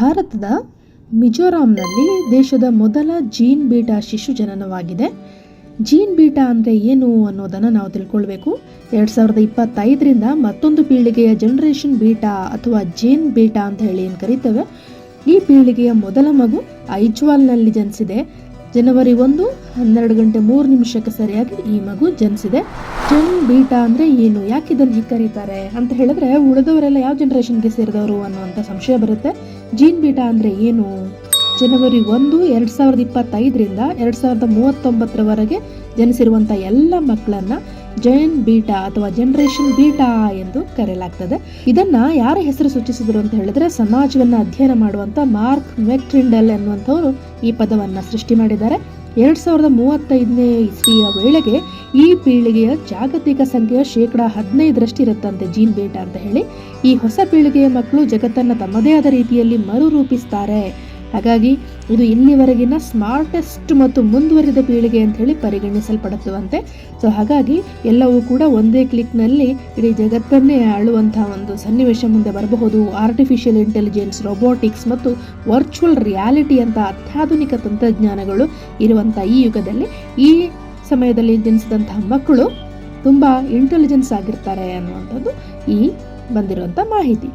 ಭಾರತದ ಮಿಜೋರಾಂನಲ್ಲಿ ದೇಶದ ಮೊದಲ ಜೀನ್ ಬೀಟಾ ಶಿಶು ಜನನವಾಗಿದೆ. ಜೀನ್ ಬೀಟಾ ಅಂದರೆ ಏನು ಅನ್ನೋದನ್ನು ನಾವು ತಿಳ್ಕೊಳ್ಬೇಕು. ಎರಡು ಸಾವಿರದ ಇಪ್ಪತ್ತೈದರಿಂದ ಮತ್ತೊಂದು ಪೀಳಿಗೆಯ ಜನರೇಷನ್ ಬೀಟಾ ಅಥವಾ ಜೀನ್ ಬೀಟಾ ಅಂತ ಹೇಳಿ ಏನು ಕರೀತೇವೆ. ಈ ಪೀಳಿಗೆಯ ಮೊದಲ ಮಗು ಐಜ್ವಾಲ್ನಲ್ಲಿ ಜನಿಸಿದೆ. ಜನವರಿ ಒಂದು, ಹನ್ನೆರಡು ಗಂಟೆ ಮೂರು ನಿಮಿಷಕ್ಕೆ ಸರಿಯಾಗಿ ಈ ಮಗು ಜನಿಸಿದೆ. ಜನ್ ಬೀಟಾ ಅಂದ್ರೆ ಏನು? ಯಾಕೆ ಇದನ್ನು ಹೀಗೆ ಕರೀತಾರೆ? ಅಂತ ಹೇಳಿದ್ರೆ ಉಳಿದವರೆಲ್ಲ ಯಾವ ಜನರೇಷನ್ಗೆ ಸೇರಿದವರು ಅನ್ನುವಂಥ ಸಂಶಯ ಬರುತ್ತೆ. ಜೀನ್ ಬೀಟಾ ಅಂದ್ರೆ ಏನು? ಜನವರಿ ಒಂದು, ಎರಡು ಸಾವಿರದ ಇಪ್ಪತ್ತೈದರಿಂದ ಎರಡು ಸಾವಿರದ ಮೂವತ್ತೊಂಬತ್ತರವರೆಗೆ ಜನಿಸಿರುವಂಥ ಎಲ್ಲ ಮಕ್ಕಳನ್ನ ಜೈನ್ ಬೀಟಾ ಅಥವಾ ಜನರೇಷನ್ ಬೀಟಾ ಎಂದು ಕರೆಯಲಾಗ್ತದೆ. ಇದನ್ನ ಯಾರ ಹೆಸರು ಸೂಚಿಸಿದ್ರು ಅಂತ ಹೇಳಿದ್ರೆ ಸಮಾಜವನ್ನ ಅಧ್ಯಯನ ಮಾಡುವಂತ ಮಾರ್ಕ್ ಮೆಕ್ಟ್ರಿಂಡಲ್ ಎನ್ನುವಂಥವರು ಈ ಪದವನ್ನ ಸೃಷ್ಟಿ ಮಾಡಿದ್ದಾರೆ. ಎರಡ್ ಸಾವಿರದ ಮೂವತ್ತೈದನೇ ಇಸ್ವಿಯ ವೇಳೆಗೆ ಈ ಪೀಳಿಗೆಯ ಜಾಗತಿಕ ಸಂಖ್ಯೆಯ ಶೇಕಡ ಹದಿನೈದರಷ್ಟು ಇರುತ್ತಂತೆ ಜೀನ್ ಬೀಟಾ ಅಂತ ಹೇಳಿ. ಈ ಹೊಸ ಪೀಳಿಗೆಯ ಮಕ್ಕಳು ಜಗತ್ತನ್ನ ತಮ್ಮದೇ ಆದ ರೀತಿಯಲ್ಲಿ ಮರುರೂಪಿಸ್ತಾರೆ. ಹಾಗಾಗಿ ಇದು ಇಲ್ಲಿವರೆಗಿನ ಸ್ಮಾರ್ಟೆಸ್ಟ್ ಮತ್ತು ಮುಂದುವರಿದ ಪೀಳಿಗೆ ಅಂತ ಹೇಳಿ ಪರಿಗಣಿಸಲ್ಪಡುತ್ತವಂತೆ. ಸೊ ಹಾಗಾಗಿ ಎಲ್ಲವೂ ಕೂಡ ಒಂದೇ ಕ್ಲಿಕ್ನಲ್ಲಿ ಇಡೀ ಜಗತ್ತನ್ನೇ ಆಳುವಂತಹ ಒಂದು ಸನ್ನಿವೇಶ ಮುಂದೆ ಬರಬಹುದು. ಆರ್ಟಿಫಿಷಿಯಲ್ ಇಂಟೆಲಿಜೆನ್ಸ್ ರೊಬೋಟಿಕ್ಸ್ ಮತ್ತು ವರ್ಚುವಲ್ ರಿಯಾಲಿಟಿ ಅಂತ ಅತ್ಯಾಧುನಿಕ ತಂತ್ರಜ್ಞಾನಗಳು ಇರುವಂಥ ಈ ಯುಗದಲ್ಲಿ ಈ ಸಮಯದಲ್ಲಿ ಜನಿಸಿದಂತಹ ಮಕ್ಕಳು ತುಂಬ ಇಂಟೆಲಿಜೆನ್ಸ್ ಆಗಿರ್ತಾರೆ ಅನ್ನುವಂಥದ್ದು ಈ ಬಂದಿರುವಂಥ ಮಾಹಿತಿ.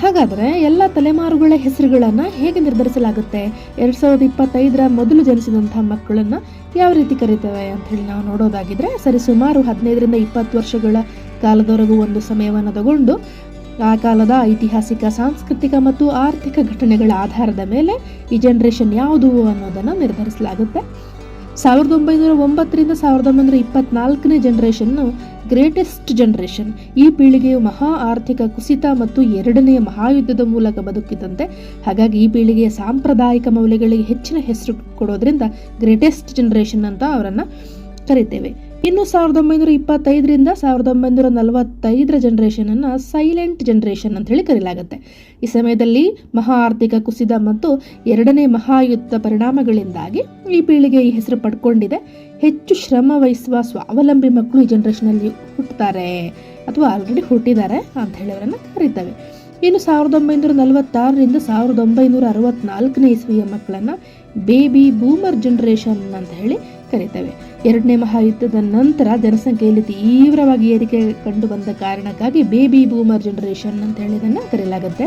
ಹಾಗಾದರೆ ಎಲ್ಲ ತಲೆಮಾರುಗಳ ಹೆಸರುಗಳನ್ನು ಹೇಗೆ ನಿರ್ಧರಿಸಲಾಗುತ್ತೆ? ಎರಡು ಸಾವಿರದ ಇಪ್ಪತ್ತೈದರ ಮೊದಲು ಜನಿಸಿದಂಥ ಮಕ್ಕಳನ್ನು ಯಾವ ರೀತಿ ಕರಿತೇವೆ ಅಂತ ಹೇಳಿ ನಾವು ನೋಡೋದಾಗಿದ್ರೆ ಸರಿ, ಸುಮಾರು ಹದಿನೈದರಿಂದ ಇಪ್ಪತ್ತು ವರ್ಷಗಳ ಕಾಲದವರೆಗೂ ಒಂದು ಸಮಯವನ್ನು ತಗೊಂಡು ಆ ಕಾಲದ ಐತಿಹಾಸಿಕ, ಸಾಂಸ್ಕೃತಿಕ ಮತ್ತು ಆರ್ಥಿಕ ಘಟನೆಗಳ ಆಧಾರದ ಮೇಲೆ ಈ ಜನ್ರೇಷನ್ ಯಾವುದು ಅನ್ನೋದನ್ನು ನಿರ್ಧರಿಸಲಾಗುತ್ತೆ. ಸಾವಿರದ ಒಂಬೈನೂರ ಒಂಬತ್ತರಿಂದ ಸಾವಿರದ ಒಂಬೈನೂರ ಇಪ್ಪತ್ನಾಲ್ಕನೇ ಜನರೇಷನ್ನು ಗ್ರೇಟೆಸ್ಟ್ ಜನರೇಷನ್ ಈ ಪೀಳಿಗೆಯು ಮಹಾ ಆರ್ಥಿಕ ಕುಸಿತ ಮತ್ತು ಎರಡನೆಯ ಮಹಾಯುದ್ಧದ ಮೂಲಕ ಬದುಕಿದಂತೆ, ಹಾಗಾಗಿ ಈ ಪೀಳಿಗೆಯ ಸಾಂಪ್ರದಾಯಿಕ ಮೌಲ್ಯಗಳಿಗೆ ಹೆಚ್ಚಿನ ಹೆಸರು ಕೊಡೋದ್ರಿಂದ ಗ್ರೇಟೆಸ್ಟ್ ಜನರೇಷನ್ ಅಂತ ಅವರನ್ನು ಕರಿತೇವೆ. ಇನ್ನು ಸಾವಿರದ ಒಂಬೈನೂರ ಇಪ್ಪತ್ತೈದರಿಂದ ಸಾವಿರದ ಒಂಬೈನೂರ ನಲವತ್ತೈದರ ಜನರೇಷನನ್ನು ಸೈಲೆಂಟ್ ಜನರೇಷನ್ ಅಂತ ಹೇಳಿ ಕರೆಯಲಾಗುತ್ತೆ ಈ ಸಮಯದಲ್ಲಿ ಮಹಾ ಆರ್ಥಿಕ ಕುಸಿತ ಮತ್ತು ಎರಡನೇ ಮಹಾಯುದ್ಧ ಪರಿಣಾಮಗಳಿಂದಾಗಿ ಈ ಪೀಳಿಗೆ ಈ ಹೆಸರು ಪಡ್ಕೊಂಡಿದೆ. ಹೆಚ್ಚು ಶ್ರಮ ವಹಿಸುವ ಸ್ವಾವಲಂಬಿ ಮಕ್ಕಳು ಈ ಜನರೇಷನಲ್ಲಿ ಹುಟ್ಟುತ್ತಾರೆ ಅಥವಾ ಆಲ್ರೆಡಿ ಹುಟ್ಟಿದ್ದಾರೆ ಅಂತ ಹೇಳಿ ಅವರನ್ನು ಕರೀತೇವೆ. ಇನ್ನು ಸಾವಿರದ ಒಂಬೈನೂರ ನಲವತ್ತಾರರಿಂದ ಸಾವಿರದ ಒಂಬೈನೂರ ಅರವತ್ನಾಲ್ಕನೇ ಇಸ್ವಿಯ ಮಕ್ಕಳನ್ನು ಬೇಬಿ ಬೂಮರ್ ಜನರೇಷನ್ ಅಂತ ಹೇಳಿ ಕರೀತೇವೆ. ಎರಡನೇ ಮಹಾಯುದ್ಧದ ನಂತರ ಜನಸಂಖ್ಯೆಯಲ್ಲಿ ತೀವ್ರವಾಗಿ ಏರಿಕೆ ಕಂಡು ಬಂದ ಕಾರಣಕ್ಕಾಗಿ ಬೇಬಿ ಬೂಮರ್ ಜನರೇಷನ್ ಅಂತ ಹೇಳಿ ಇದನ್ನು ಕರೆಯಲಾಗುತ್ತೆ.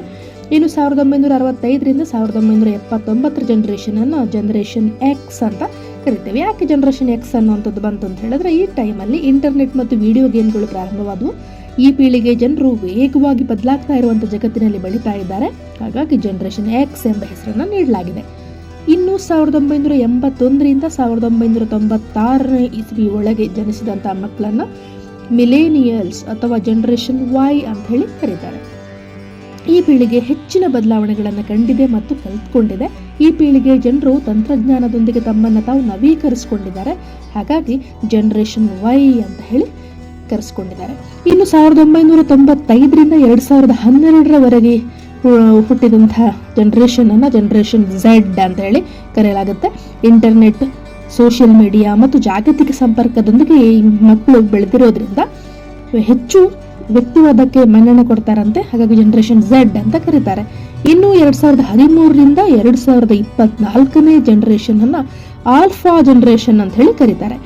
ಇನ್ನು ಸಾವಿರದ ಒಂಬೈನೂರ ಅರವತ್ತೈದರಿಂದ ಸಾವಿರದ ಒಂಬೈನೂರ ಎಪ್ಪತ್ತೊಂಬತ್ತರ ಜನರೇಷನನ್ನು ಜನರೇಷನ್ ಎಕ್ಸ್ ಅಂತ ಕರಿತೇವೆ. ಯಾಕೆ ಜನರೇಷನ್ ಎಕ್ಸ್ ಅನ್ನುವಂಥದ್ದು ಬಂತು ಅಂತ ಹೇಳಿದ್ರೆ, ಈ ಟೈಮಲ್ಲಿ ಇಂಟರ್ನೆಟ್ ಮತ್ತು ವಿಡಿಯೋ ಗೇಮ್ಗಳು ಪ್ರಾರಂಭವಾದವು. ಈ ಪೀಳಿಗೆ ಜನರು ವೇಗವಾಗಿ ಬದಲಾಗ್ತಾ ಇರುವಂಥ ಜಗತ್ತಿನಲ್ಲಿ ಬೆಳೀತಾ ಇದ್ದಾರೆ. ಹಾಗಾಗಿ ಜನರೇಷನ್ ಎಕ್ಸ್ ಎಂಬ ಹೆಸರನ್ನು ನೀಡಲಾಗಿದೆ. ಇನ್ನು ಸಾವಿರದ ಒಂಬೈನೂರ ಎಂಬತ್ತೊಂದರಿಂದ ಸಾವಿರದ ಒಂಬೈನೂರ ತೊಂಬತ್ತಾರನೇ ಇಸ್ವಿ ಒಳಗೆ ಜನಿಸಿದಂಥ ಮಕ್ಕಳನ್ನು ಮಿಲೇನಿಯಲ್ಸ್ ಅಥವಾ ಜನರೇಷನ್ ವೈ ಅಂತ ಹೇಳಿ ಕರೀತಾರೆ. ಈ ಪೀಳಿಗೆ ಹೆಚ್ಚಿನ ಬದಲಾವಣೆಗಳನ್ನು ಕಂಡಿದೆ ಮತ್ತು ಕಲಿತ್ಕೊಂಡಿದೆ. ಈ ಪೀಳಿಗೆ ಜನರು ತಂತ್ರಜ್ಞಾನದೊಂದಿಗೆ ತಮ್ಮನ್ನು ತಾವು ನವೀಕರಿಸಿಕೊಂಡಿದ್ದಾರೆ. ಹಾಗಾಗಿ ಜನರೇಷನ್ ವೈ ಅಂತ ಹೇಳಿ ಕರೆಸ್ಕೊಂಡಿದ್ದಾರೆ. ಇನ್ನು ಸಾವಿರದ ಒಂಬೈನೂರ ತೊಂಬತ್ತೈದರಿಂದ ಎರಡು ಸಾವಿರದ ಹನ್ನೆರಡರವರೆಗೆ ಹುಟ್ಟಿದಂತಹ ಜನರೇಷನ್ ಅನ್ನು ಜನರೇಷನ್ ಝೆಡ್ ಅಂತ ಹೇಳಿ ಕರೆಯಲಾಗುತ್ತೆ. ಇಂಟರ್ನೆಟ್ ಸೋಷಿಯಲ್ ಮೀಡಿಯಾ ಮತ್ತು ಜಾಗತಿಕ ಸಂಪರ್ಕದೊಂದಿಗೆ ಈ ಮಕ್ಕಳು ಬೆಳೆದಿರೋದ್ರಿಂದ ಹೆಚ್ಚು ವ್ಯಕ್ತಿವಾದಕ್ಕೆ ಮನ್ನಣೆ ಕೊಡ್ತಾರಂತೆ. ಹಾಗಾಗಿ ಜನ್ರೇಷನ್ ಝೆಡ್ ಅಂತ ಕರೀತಾರೆ. ಇನ್ನು ಎರಡು ಸಾವಿರದ ಹದಿಮೂರರಿಂದ ಎರಡು ಸಾವಿರದ ಇಪ್ಪತ್ನಾಲ್ಕನೇ ಜನರೇಷನ್ ಅನ್ನ ಆಲ್ಫಾ ಜನ್ರೇಷನ್ ಅಂತ ಹೇಳಿ ಕರೀತಾರೆ.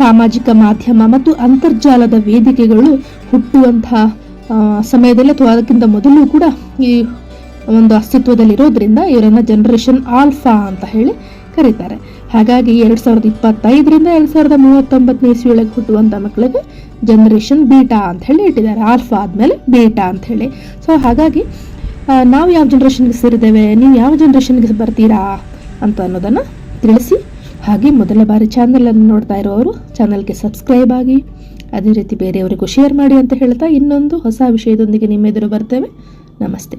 ಸಾಮಾಜಿಕ ಮಾಧ್ಯಮ ಮತ್ತು ಅಂತರ್ಜಾಲದ ವೇದಿಕೆಗಳು ಹುಟ್ಟುವಂತಹ ಸಮಯದಲ್ಲಿ ಅಥವಾ ಅದಕ್ಕಿಂತ ಮೊದಲು ಕೂಡ ಈ ಒಂದು ಅಸ್ತಿತ್ವದಲ್ಲಿರೋದ್ರಿಂದ ಇವರನ್ನ ಜನರೇಷನ್ ಆಲ್ಫಾ ಅಂತ ಹೇಳಿ ಕರೀತಾರೆ. ಹಾಗಾಗಿ ಎರಡು ಸಾವಿರದ ಇಪ್ಪತ್ತೈದರಿಂದ ಎರಡು ಸಾವಿರದ ಮೂವತ್ತೊಂಬತ್ತನೇ ಇಸ್ವಿಯೊಳಗೆ ಹುಟ್ಟುವಂಥ ಮಕ್ಕಳಿಗೆ ಜನರೇಷನ್ ಬೀಟಾ ಅಂತ ಹೇಳಿ ಇಟ್ಟಿದ್ದಾರೆ. ಆಲ್ಫಾ ಆದಮೇಲೆ ಬೀಟಾ ಅಂತ ಹೇಳಿ. ಸೊ ಹಾಗಾಗಿ ನಾವು ಯಾವ ಜನ್ರೇಷನ್ಗೆ ಸೇರಿದ್ದೇವೆ? ನೀವು ಯಾವ ಜನ್ರೇಷನ್ಗೆ ಬರ್ತೀರಾ ಅಂತ ಅನ್ನೋದನ್ನು ತಿಳಿಸಿ ಹಾಗೆ ಮೊದಲ ಬಾರಿ ಚಾನಲನ್ನು ನೋಡ್ತಾ ಇರೋರು ಚಾನಲ್ಗೆ ಸಬ್ಸ್ಕ್ರೈಬ್ ಆಗಿ, ಅದೇ ರೀತಿ ಬೇರೆಯವರಿಗೂ ಶೇರ್ ಮಾಡಿ ಅಂತ ಹೇಳ್ತಾ ಇನ್ನೊಂದು ಹೊಸ ವಿಷಯದೊಂದಿಗೆ ನಿಮ್ಮೆದುರು ಬರ್ತೇವೆ. ನಮಸ್ತೆ.